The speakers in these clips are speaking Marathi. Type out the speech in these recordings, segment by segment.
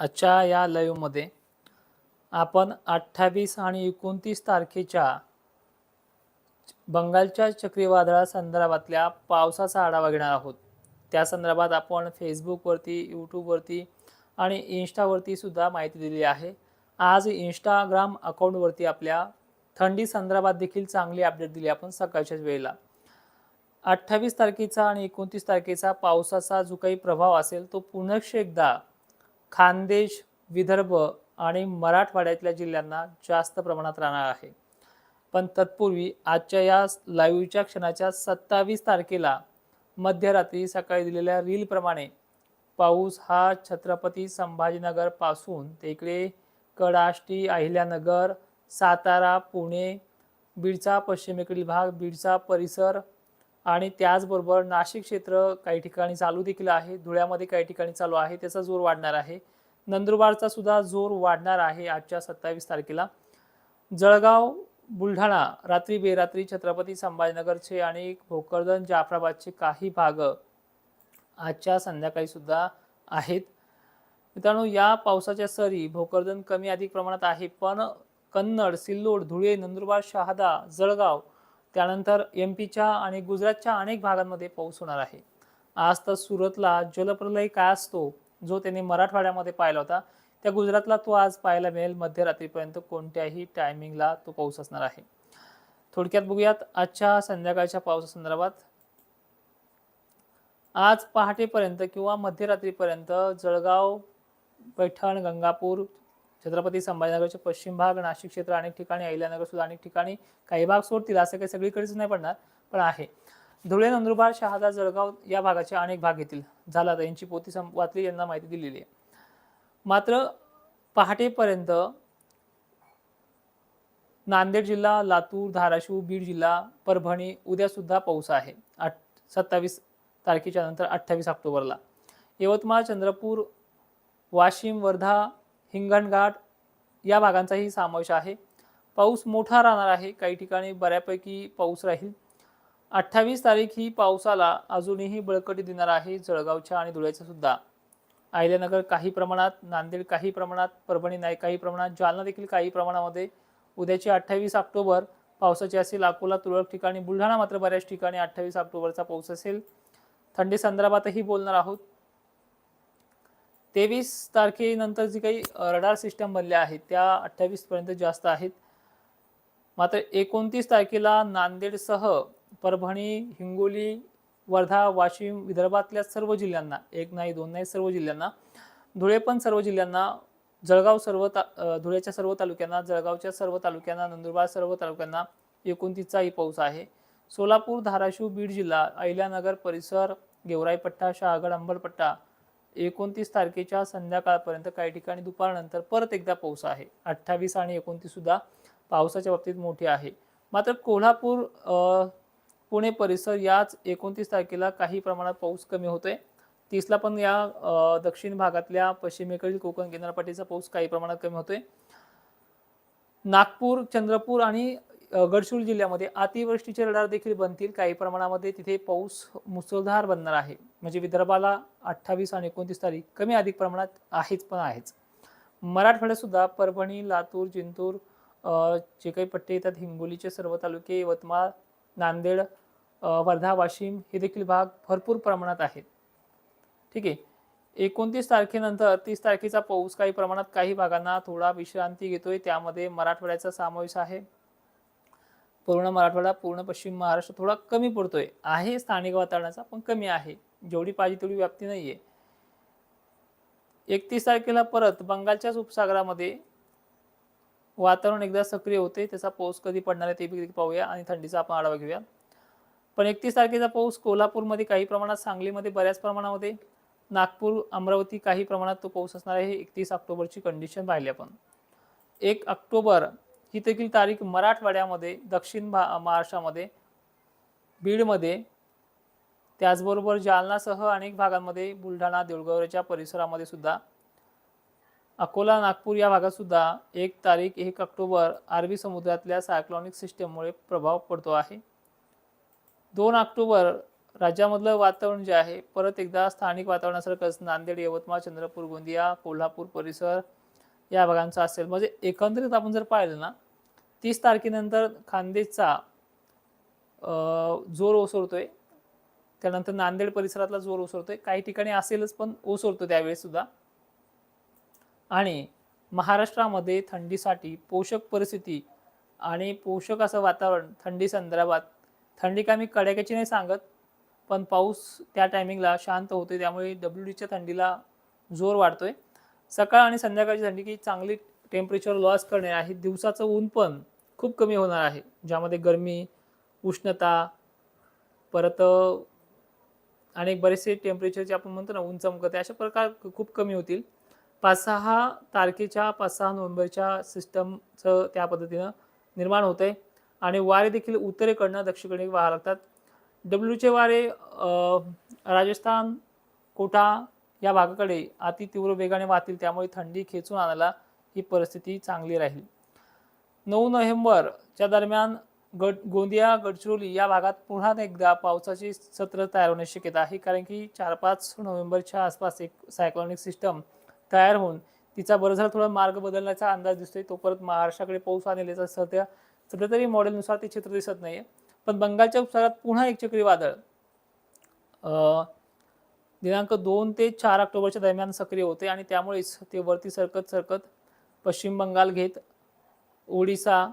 आजच्या या लाईव्हमध्ये आपण अठ्ठावीस आणि एकोणतीस तारखेच्या बंगालच्या चक्रीवादळा संदर्भातल्या पावसाचा आढावा घेणार आहोत. त्या संदर्भात आपण फेसबुकवरती यूट्यूबवरती आणि इन्स्टावरती सुद्धा माहिती दिली आहे. आज इंस्टाग्राम अकाउंटवरती आपल्या थंडी संदर्भात देखील चांगली अपडेट दिली आपण सकाळच्याच वेळेला. अठ्ठावीस तारखेचा आणि एकोणतीस तारखेचा पावसाचा जो काही प्रभाव असेल तो पुनश्च एकदा खानदेश विदर्भ आणि मराठवाड्यातल्या जिल्ह्यांना जास्त प्रमाणात राहणार आहे. पण तत्पूर्वी आजच्या या लाईव्हच्या क्षणाच्या सत्तावीस तारखेला मध्यरात्री सकाळी दिलेल्या रीलप्रमाणे पाऊस हा छत्रपती संभाजीनगरपासून ते इकडे कडाष्टी अहिल्यानगर सातारा पुणे बीडचा पश्चिमेकडील भाग बीडचा परिसर आणि त्याचबरोबर नाशिक क्षेत्र काही ठिकाणी चालू देखील आहे. धुळ्यामध्ये काही ठिकाणी चालू आहे. त्याचा जोर वाढणार आहे. नंदुरबारचा सुद्धा जोर वाढणार आहे आजच्या सत्तावीस तारखेला. जळगाव बुलढाणा रात्री बेरात्री छत्रपती संभाजीनगरचे आणि भोकरदन जाफराबादचे काही भाग आजच्या संध्याकाळी सुद्धा आहेत. मित्रांनो या पावसाच्या सरी भोकरदन कमी अधिक प्रमाणात आहे. पण कन्नड सिल्लोड धुळे नंदुरबार शहादा जळगाव त्यानंतर एम पीच्या आणि गुजरातच्या अनेक भागांमध्ये पाऊस होणार आहे. आज तर सुरतला जलप्रलय काय असतो जो त्यांनी मराठवाड्यामध्ये पाहिला होता त्या गुजरातला तो आज पाहायला मिळेल. मध्यरात्रीपर्यंत कोणत्याही टायमिंगला तो पाऊस असणार आहे. थोडक्यात बघूयात आजच्या संध्याकाळच्या पावसासंदर्भात आज पहाटेपर्यंत किंवा मध्यरात्रीपर्यंत जळगाव पैठण गंगापूर छत्रपती संभाजीनगरचे पश्चिम भाग नाशिक क्षेत्र अनेक ठिकाणी अहिल्यानगर सुद्धा अनेक ठिकाणी. काही भाग सोडतील असं काही सगळीकडेच नाही पडणार पण आहे. धुळे नंदुरबार शहादा जळगाव या भागाचे अनेक भाग येतील. झाला तर यांची पोती सं वाचली यांना माहिती दिलेली आहे. मात्र पहाटेपर्यंत नांदेड जिल्हा लातूर धाराशिव बीड जिल्हा परभणी उद्या सुद्धा पाऊस आहे. आठ सत्तावीस तारखेच्या नंतर अठ्ठावीस ऑक्टोबरला. यवतमाळ चंद्रपूर वाशिम वर्धा हिंगणघाट या भागांचाही समावेश आहे. पाऊस मोठा राहणार आहे. काही ठिकाणी बऱ्यापैकी पाऊस राहील. अठ्ठावीस तारीख ही पावसाला अजूनही बळकटी देणार आहे जळगावच्या आणि धुळ्याच्या सुद्धा. अहिल्यानगर काही प्रमाणात नांदेड काही प्रमाणात परभणी नाही काही प्रमाणात जालना देखील काही प्रमाणामध्ये. उद्याची अठ्ठावीस ऑक्टोबर पावसाची असेल अकोला तुरळक ठिकाणी बुलढाणा मात्र बऱ्याच ठिकाणी अठ्ठावीस ऑक्टोबरचा पाऊस असेल. थंडी संदर्भातही बोलणार आहोत. तेवीस तारखेनंतर जी काही रडार सिस्टम बनल्या आहेत त्या अठ्ठावीसपर्यंत जास्त आहेत. मात्र एकोणतीस तारखेला नांदेडसह परभणी हिंगोली वर्धा वाशिम विदर्भातल्या सर्व जिल्ह्यांना एक नाही दोन नाही सर्व जिल्ह्यांना धुळे पण सर्व जिल्ह्यांना जळगाव सर्व ता धुळ्याच्या सर्व तालुक्यांना जळगावच्या सर्व तालुक्यांना नंदुरबार सर्व तालुक्यांना एकोणतीसचाही पाऊस आहे. सोलापूर धाराशिव बीड जिल्हा अहिल्यानगर परिसर गेवराईपट्टा शहागड अंबरपट्टा एकोणतीस तारखेच्या संध्याकाळपर्यंत काही ठिकाणी दुपारनंतर परत एकदा पाऊस आहे. अठ्ठावीस आणि एकोणतीस सुद्धा पावसाच्या बाबतीत मोठी आहे. मात्र कोल्हापूर पुणे परिसर याच एकोणतीस तारखेला काही प्रमाणात पाऊस कमी होतोय. तीसला पण या दक्षिण भागातल्या पश्चिमेकडील कोकण किनारपट्टीचा पाऊस काही प्रमाणात कमी होतोय. नागपूर चंद्रपूर आणि गडचिरोली जिल्ह्यामध्ये अतिवृष्टीचे रडार देखील बनतील. काही प्रमाणामध्ये तिथे पाऊस मुसळधार बनणार आहे. म्हणजे विदर्भाला अठ्ठावीस आणि एकोणतीस तारीख कमी अधिक प्रमाणात आहेच पण आहेच. मराठवाड्यातसुद्धा परभणी लातूर जिंतूर जे काही पट्टे येतात हिंगोलीचे सर्व तालुके यवतमाळ नांदेड वर्धा वाशिम हे देखील भाग भरपूर प्रमाणात आहेत. ठीक आहे. एकोणतीस तारखेनंतर तीस तारखेचा पाऊस काही प्रमाणात काही भागांना थोडा विश्रांती घेतोय. त्यामध्ये मराठवाड्याचा समावेश आहे. पूर्ण मराठवाडा पूर्ण पश्चिम महाराष्ट्र थोडा कमी पडतोय. आहे स्थानिक वातावरणाचा पण कमी आहे. जेवढी पाहिजे तेवढी व्याप्ती नाहीये. एकतीस तारखेला परत बंगालच्याच उपसागरामध्ये वातावरण एकदा सक्रिय होते त्याचा पाऊस कधी पडणार आहे ते बी पाहूया आणि थंडीचा आपण आढावा घेऊया. पण एकतीस तारखेचा पाऊस कोल्हापूरमध्ये काही प्रमाणात सांगलीमध्ये बऱ्याच प्रमाणामध्ये नागपूर अमरावती काही प्रमाणात तो पाऊस असणार आहे. एकतीस ऑक्टोबरची कंडिशन पाहिली आपण. एक ऑक्टोबर ही देखील तारीख मराठवाड्यामध्ये दक्षिण भा महाराष्ट्रामध्ये बीडमध्ये त्याचबरोबर जालनासह अनेक भागांमध्ये बुलढाणा देऊळगावच्या परिसरामध्ये सुद्धा अकोला नागपूर या भागात सुद्धा एक तारीख एक ऑक्टोबर अरबी समुद्रातल्या सायक्लॉनिक सिस्टममुळे प्रभाव पडतो आहे. दोन ऑक्टोबर राज्यामधलं वातावरण जे आहे परत एकदा स्थानिक वातावरणासारखंच नांदेड यवतमाळ चंद्रपूर गोंदिया कोल्हापूर परिसर या भागांचा असेल. म्हणजे एकंदरीत आपण जर पाहिलं ना तीस तारखेनंतर खानदेशचा जोर जोर ओसरतोय. त्यानंतर नांदेड परिसरातला जोर ओसरतोय. काही ठिकाणी असेलच पण ओसरतो त्यावेळेस सुद्धा. आणि महाराष्ट्रामध्ये थंडीसाठी पोषक परिस्थिती आणि पोषक असं वातावरण थंडी संदर्भात थंडी काय मी कडाक्याची नाही सांगत पण पाऊस त्या टायमिंगला शांत होतोय त्यामुळे डब्ल्यू डीच्या थंडीला जोर वाढतोय. सकाळ आणि संध्याकाळची थंडी की चांगली टेम्परेचर लॉस करणे आहे. दिवसाचं ऊन पण खूप कमी होणार आहे ज्यामध्ये गरमी उष्णता परत आणि बरेचसे टेम्परेचरचे आपण म्हणतो ना ऊन चमकते अशा प्रकार खूप कमी होतील. पाच सहा तारखेच्या पाच सहा नोव्हेंबरच्या सिस्टमचं त्या पद्धतीनं निर्माण होतं आहे आणि वारे देखील उत्तरेकडनं दक्षिणेकडे वाहा लागतात. डब्ल्यूचे वारे राजस्थान कोटा या भागाकडे अति तीव्र वेगाने वाहतील त्यामुळे थंडी खेचून आणायला ही परिस्थिती चांगली राहील. नऊ नोव्हेंबरच्या दरम्यान गड गोंदिया गडचिरोली या भागात पुन्हा एकदा पावसाची सत्र तयार होण्याची शक्यता आहे. कारण की चार पाच नोव्हेंबरच्या आसपास एक सायक्लॉनिक सिस्टम तयार होऊन तिचा बरं झाला थोडा मार्ग बदलण्याचा अंदाज दिसतोय. तो परत महाराष्ट्राकडे पाऊस आणलेला सध्या सध्या तरी मॉडेलनुसार ते चित्र दिसत नाहीये. पण बंगालच्या उपसागरात पुन्हा एक चक्रीवादळ दिनांक दोन ते चार ऑक्टोबरच्या दरम्यान सक्रिय होते आणि त्यामुळेच ते वरती सरकत सरकत पश्चिम बंगाल घेत ओडिसा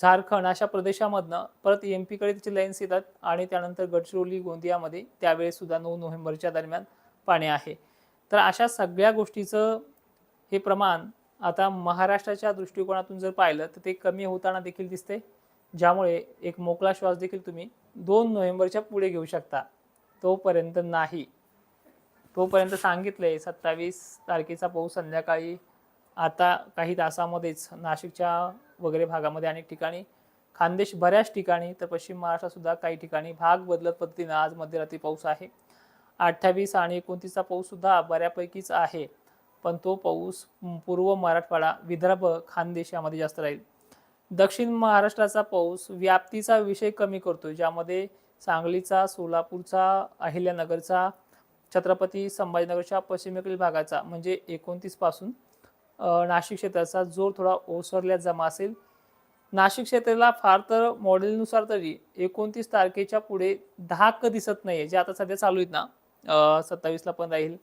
झारखंड अशा प्रदेशामधनं परत एम पीकडे तिची लाईन्स येतात आणि त्यानंतर गडचिरोली गोंदियामध्ये त्यावेळेस सुद्धा नऊ नोव्हेंबरच्या दरम्यान पाणी आहे. तर अशा सगळ्या गोष्टीचं हे प्रमाण आता महाराष्ट्राच्या दृष्टिकोनातून जर पाहिलं तर ते कमी होताना देखील दिसते ज्यामुळे एक मोकळा श्वास देखील तुम्ही दोन नोव्हेंबरच्या पुढे घेऊ शकता. तोपर्यंत नाही. तोपर्यंत सांगितलं आहे सत्तावीस तारखेचा पाऊस संध्याकाळी आता काही तासामध्येच नाशिकच्या वगैरे भागामध्ये अनेक ठिकाणी खानदेश बऱ्याच ठिकाणी तर पश्चिम महाराष्ट्रातसुद्धा काही ठिकाणी भाग बदलत पद्धतीनं आज मध्यरात्री पाऊस आहे. अठ्ठावीस आणि एकोणतीसचा पाऊससुद्धा बऱ्यापैकीच आहे पण तो पाऊस पूर्व मराठवाडा विदर्भ खानदेश यामध्ये जास्त राहील. दक्षिण महाराष्ट्राचा पाऊस व्याप्तीचा विषय कमी करतो ज्यामध्ये सांगलीचा सोलापूरचा अहिल्यानगरचा छत्रपती संभाजीनगरच्या पश्चिमेकडील भागाचा म्हणजे एकोणतीसपासून नाशिक क्षेत्राचा जोर थोडा ओसरल्या जमा असेल. नाशिक क्षेत्राला फार तर मॉडेलनुसार तरी एकोणतीस तारखेच्या पुढे धाक दिसत नाहीये जे आता सध्या चालू आहेत ना. सत्तावीसला पण राहील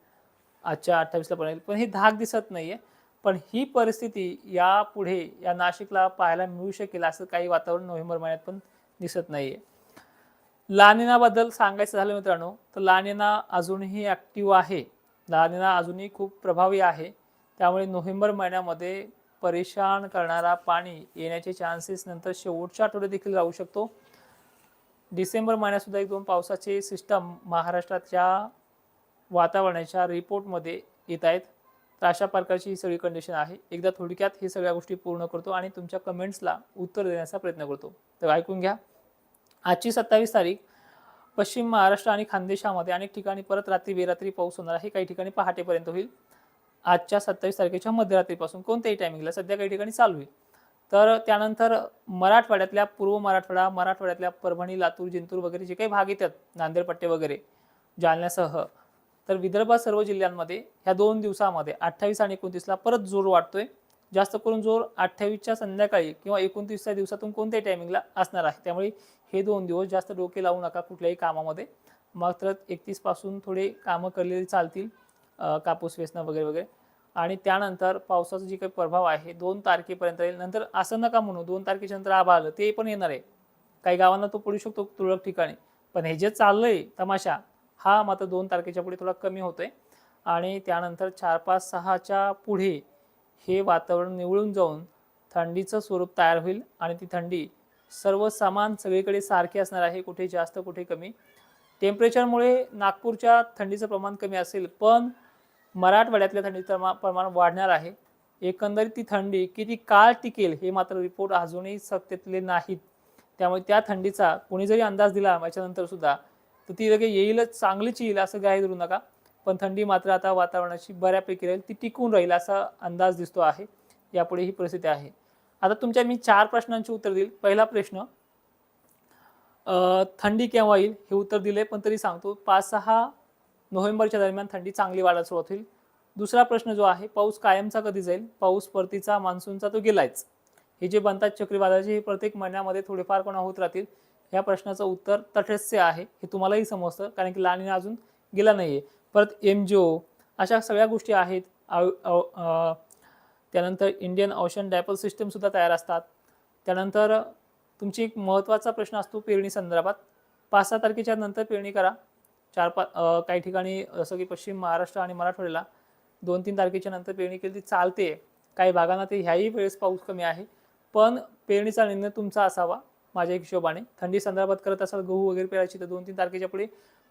आजच्या अठ्ठावीसला पण राहील पण ही धाक दिसत नाहीये. पण ही परिस्थिती या पुढे या नाशिकला पाहायला मिळू शकेल असं काही वातावरण नोव्हेंबर महिन्यात पण दिसत नाहीये. लानिनाबद्दल सांगायचं झालं मित्रांनो तर लानिना अजूनही ॲक्टिव्ह आहे. लानिना अजूनही खूप प्रभावी आहे. त्यामुळे नोव्हेंबर महिन्यामध्ये परेशान करणारा पाणी येण्याचे चान्सेस नंतर शेवटच्या आठवड्यात देखील राहू शकतो. डिसेंबर महिन्यातसुद्धा एक दोन पावसाचे सिस्टम महाराष्ट्राच्या वातावरणाच्या रिपोर्टमध्ये येत आहेत. तर अशा प्रकारची ही सगळी कंडिशन आहे. एकदा थोडक्यात हे सगळ्या गोष्टी पूर्ण करतो आणि तुमच्या कमेंट्सला उत्तर देण्याचा प्रयत्न करतो. तर ऐकून घ्या. आजची सत्तावीस तारीख पश्चिम महाराष्ट्र आणि खानदेशामध्ये अनेक ठिकाणी परत रात्री बेरात्री पाऊस होणार आहे. काही ठिकाणी पहाटेपर्यंत होईल. आजच्या सत्तावीस तारखेच्या मध्यरात्रीपासून कोणत्याही टायमिंगला सध्या काही ठिकाणी चालू आहे. तर त्यानंतर मराठवाड्यातल्या पूर्व मराठवाडा मराठवाड्यातल्या परभणी लातूर जिंतूर वगैरे जे काही भाग येतात नांदेड पट्टे वगैरे जालन्यासह तर विदर्भात सर्व जिल्ह्यांमध्ये ह्या दोन दिवसामध्ये अठ्ठावीस आणि एकोणतीसला परत जोर वाढतोय. जास्त करून जोर अठ्ठावीसच्या संध्याकाळी किंवा एकोणतीसच्या दिवसातून कोणत्याही टायमिंगला असणार आहे. त्यामुळे हे दोन दिवस जास्त डोके लावू नका कुठल्याही कामामध्ये. मात्र एकतीसपासून थोडे कामं करलेली चालतील. कापूस वेचणं वगैरे वगैरे. आणि त्यानंतर पावसाचा जे काही प्रभाव आहे दोन तारखेपर्यंत येईल. नंतर असं नका म्हणू दोन तारखेच्या नंतर आभा आलं ते पण येणार आहे. काही गावांना तो पडू शकतो तुरळक ठिकाणी. पण हे जे चाललंय तमाशा हा मात्र दोन तारखेच्या पुढे थोडा कमी होतोय. आणि त्यानंतर चार पाच सहाच्या पुढे हे वातावरण निवळून जाऊन थंडीचं स्वरूप तयार होईल. आणि ती थंडी सर्व समान सगळीकडे सारखी असणार आहे कुठे जास्त कुठे कमी. टेम्परेचरमुळे नागपूरच्या थंडीचं प्रमाण कमी असेल पण मराठवाड्यातल्या थंडीचं प्रमा- प्रमाण वाढणार आहे. एकंदरीत ती थंडी किती काळ टिकेल हे मात्र रिपोर्ट अजूनही सत्तेतले नाहीत. त्यामुळे त्या थंडीचा कोणी जरी अंदाज दिला याच्यानंतर सुद्धा तर ती लगे येईलच चांगलीच येईल असं गाय धरू नका. पण थंडी मात्र आता वातावरणाची बऱ्यापैकी राहील ती टिकून राहील असा अंदाज दिसतो आहे. यापुढे ही परिस्थिती आहे. आता तुमच्या मी चार प्रश्नांची उत्तर देईल. पहिला प्रश्न थंडी केव्हा येईल हे उत्तर दिले पण तरी सांगतो पाच सहा नोव्हेंबरच्या दरम्यान थंडी चांगली वाढायला सुरुवात होईल. दुसरा प्रश्न जो आहे पाऊस कायमचा कधी जाईल? पाऊस परतीचा मान्सूनचा तो गेलायच. हे जे बनतात चक्रीवादळाचे हे प्रत्येक महिन्यामध्ये थोडेफार कोणा होत राहतील? या प्रश्नाचं उत्तर तटस्थ आहे हे तुम्हालाही समजतं कारण की लानिना अजून गेला नाही आहे परत एम जी ओ अशा सगळ्या गोष्टी आहेत. त्यानंतर इंडियन ओशन डायपल सिस्टमसुद्धा तयार असतात. त्यानंतर तुमची एक महत्त्वाचा प्रश्न असतो पेरणी संदर्भात. पाच सहा तारखेच्या नंतर पेरणी करा. चार पाच काही ठिकाणी जसं की पश्चिम महाराष्ट्र आणि मराठवाड्याला दोन तीन तारखेच्या नंतर पेरणी केली ती चालते. काही भागांना ते ह्याही वेळेस पाऊस कमी आहे. पण पेरणीचा निर्णय तुमचा असावा माझ्या हिशोबाने. थंडी संदर्भात करत असाल गहू वगैरे पेरायची तर दोन तीन तारखेच्या पुढे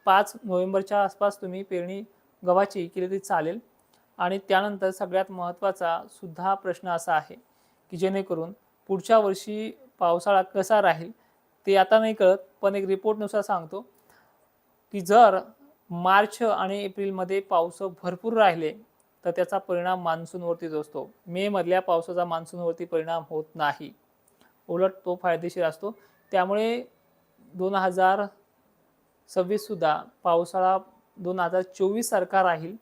पाच नोव्हेंबरच्या आसपास तुम्ही पेरणी गव्हाची केली तरी चालेल. आणि त्यानंतर सगळ्यात महत्त्वाचा सुद्धा प्रश्न असा आहे की जेणेकरून पुढच्या वर्षी पावसाळा कसा राहील ते आता नाही कळत. पण एक रिपोर्टनुसार सांगतो की जर मार्च आणि एप्रिलमध्ये पाऊस भरपूर राहिले तर त्याचा परिणाम मान्सूनवरतीच असतो. मेमधल्या पावसाचा मान्सूनवरती परिणाम होत नाही. उलट तो फायदेशीर असतो. त्यामुळे दोन हजार सव्वीससुद्धा पावसाळा दोन हजार चोवीससारखा राहील.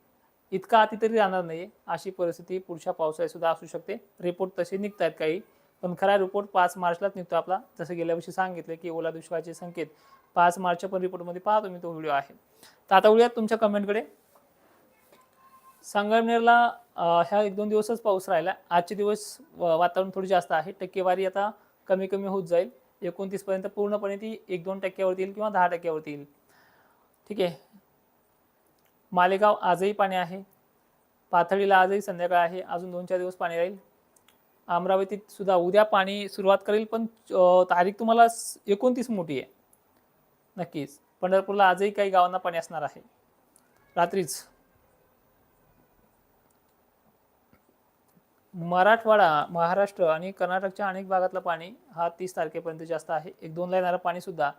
इतका अति तरी राहणार नाही अशी परिस्थिती पुढच्या पावसाळीसुद्धा असू शकते. रिपोर्ट तसे निघत आहेत काही. पण खरा रिपोर्ट पाच मार्चलाच निघतो आपला. जसं गेल्या वर्षी सांगितलं की ओला दुष्काळाचे संकेत पाच मार्चच्या पण रिपोर्टमध्ये पाहतो मी तो व्हिडिओ आहे. तर आता वळूयात तुमच्या कमेंटकडे संगमनेरला ह्या एक दोन दिवसच पाऊस राहिला. आजचे दिवस वातावरण थोडी जास्त आहे. टक्केवारी आता कमी कमी होत जाईल. एकोणतीसपर्यंत पूर्णपणे ती एक दोन टक्क्यावरती येईल किंवा दहा टक्क्यावरती येईल. ठीक आहे. मालेगाव आजही पाणी आहे. पाथळीला आजही संध्याकाळ आहे. अजून दोन चार दिवस पाणी राहील. अमरावतीत सुद्धा उद्या पाणी सुरुवात करेल पण तारीख तुम्हाला एकोणतीस मोठी आहे. नक्कीच. पंढरपूरला आजही काही गावांना पाणी असणार आहे. रात्रीच. मराठवाडा महाराष्ट्र आणि कर्नाटकच्या अनेक भागातलं पाणी हा तीस तारखेपर्यंत जास्त आहे. एक दोनला येणारं पाणी सुद्धा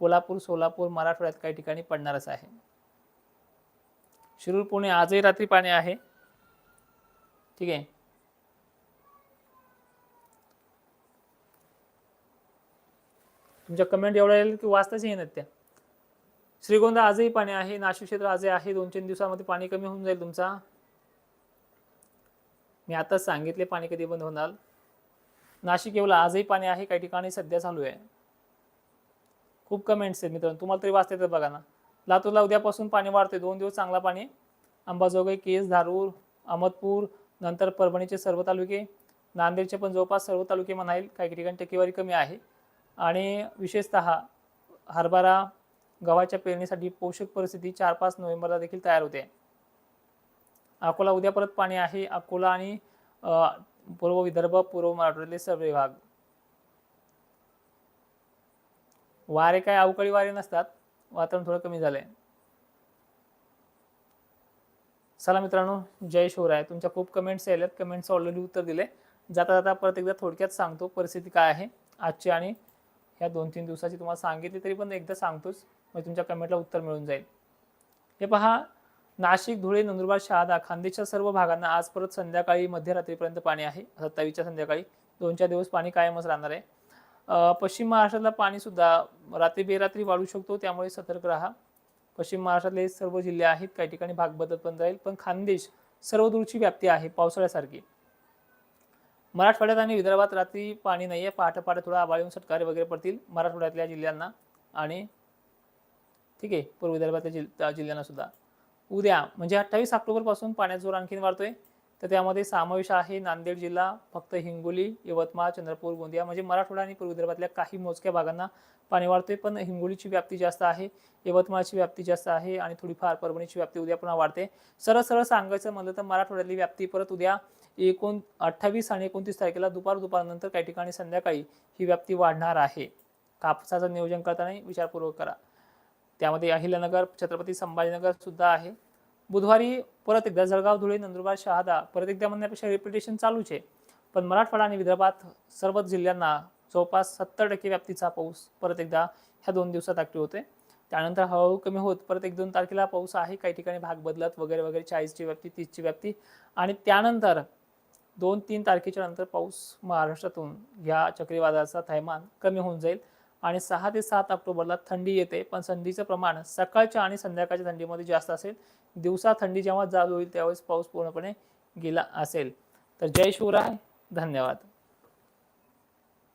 कोल्हापूर सोलापूर मराठवाड्यात काही ठिकाणी पडणारच आहे. शिरूर पुणे आजही रात्री पाणी आहे. ठीक आहे. तुमच्या कमेंट एवढ्या येईल की वाचताच येणार त्या. श्रीगोंदा आजही पाणी आहे नाशिक क्षेत्र आजही आहे दोन तीन दिवसामध्ये पाणी कमी होऊन जाईल तुमचा. मी आताच सांगितले पाणी कधी बंद होणार. नाशिक येवला आजही पाणी आहे काही ठिकाणी सध्या चालू आहे. खूप कमेंट्स आहेत मित्रांनो तुम्हाला तरी वाचता येतात बघा ना. लातूरला उद्यापासून पाणी वाढते दोन दिवस चांगला पाणी. अंबाजोगाई केस धारूर अहमदपूर नंतर परभणीचे सर्व तालुके. नांदेडचे पण जवळपास सर्व तालुके म्हणाल काही ठिकाणी टक्केवारी कमी आहे. आणि विशेषतः हरभरा गव्हाच्या पेरणीसाठी पोषक परिस्थिती चार पाच नोव्हेंबरला देखील तयार होते. अकोला उद्या परत पाणी आहे. अकोला आणि पूर्व विदर्भ पूर्व मराठवाड्यातले सर्व विभाग वारे काय अवकाळी वारे नसतात. वातावरण थोडं कमी झालंय. चला मित्रांनो जय शिवराय. तुमच्या खूप कमेंट्स आल्यात कमेंट्स ऑलरेडी उत्तर दिले जाता जाता परत एकदा थोडक्यात सांगतो परिस्थिती काय आहे. आजची आणि ह्या दोन तीन दिवसाची तुम्हाला सांगितली तरी पण एकदा सांगतोच मग तुमच्या कमेंटला उत्तर मिळून जाईल. हे पहा नाशिक धुळे नंदुरबार शहादा खानदेशच्या सर्व भागांना आज परत संध्याकाळी मध्यरात्रीपर्यंत पाणी आहे. सत्तावीसच्या संध्याकाळी. दोन चार दिवस पाणी कायमच राहणार आहे. पश्चिम महाराष्ट्रातला पाणीसुद्धा रात्री बेरात्री वाढू शकतो त्यामुळे सतर्क राहा. पश्चिम महाराष्ट्रातले सर्व जिल्हे आहेत काही ठिकाणी भाग बदलत पण जाईल. पण खानदेश सर्व दूरची व्याप्ती आहे पावसाळ्यासारखी. मराठवाड्यात आणि विदर्भात रात्री पाणी नाही आहे पहाटे पहाटे थोडा आबाळ येऊन सटकारे वगैरे पडतील मराठवाड्यातल्या जिल्ह्यांना. आणि ठीक आहे पूर्व विदर्भातल्या जिल जिल्ह्यांना सुद्धा. उद्या म्हणजे अठ्ठावीस ऑक्टोबरपासून पाण्याचा जोर आणखीन वाढतोय. तर त्यामध्ये समावेश आहे नांदेड जिल्हा फक्त हिंगोली यवतमाळ चंद्रपूर गोंदिया म्हणजे मराठवाडा आणि पूर्व विदर्भातल्या काही मोजक्या भागांना पाणी वाढते पण हिंगोलीची व्याप्ती जास्त आहे यवतमाळची व्याप्ती जास्त आहे आणि थोडीफार परभणीची व्याप्ती उद्या पुन्हा वाढते. सरळ सरळ सांगायचं म्हणलं तर मराठवाड्यातली व्याप्ती परत उद्या एकोण अठ्ठावीस आणि एकोणतीस तारखेला दुपार दुपारनंतर काही ठिकाणी संध्याकाळी ही व्याप्ती वाढणार आहे. कापसाचं नियोजन करताना विचारपूर्वक करा. त्यामध्ये अहिल्यानगर छत्रपती संभाजीनगर सुद्धा आहे. बुधवारी परत एकदा जळगाव धुळे नंदुरबार शहादा परत एकदा म्हणण्यापेक्षा रिपिटेशन चालूच आहे. पण मराठवाडा आणि विदर्भात सर्वच जिल्ह्यांना जवळपास सत्तर टक्के व्याप्तीचा पाऊस परत एकदा ह्या दोन दिवसात ऍक्टिव्ह होते त्यानंतर हळूहळू कमी होत परत एक दोन तारखेला पाऊस आहे. काही ठिकाणी भाग बदलत वगैरे वगैरे चाळीसची व्याप्ती तीसची व्याप्ती. आणि त्यानंतर दोन तीन तारखेच्या नंतर पाऊस महाराष्ट्रातून या चक्रीवादळाचा थैमान कमी होऊन जाईल. आणि सहा ते सात ऑक्टोबरला थंडी येते पण थंडीचं प्रमाण सकाळच्या आणि संध्याकाळच्या थंडीमध्ये जास्त असेल. दिवसा थंडी जेव्हा चालू होईल त्यावेळेस पाऊस पूर्णपणे गेला असेल. तर जय शिवराय धन्यवाद.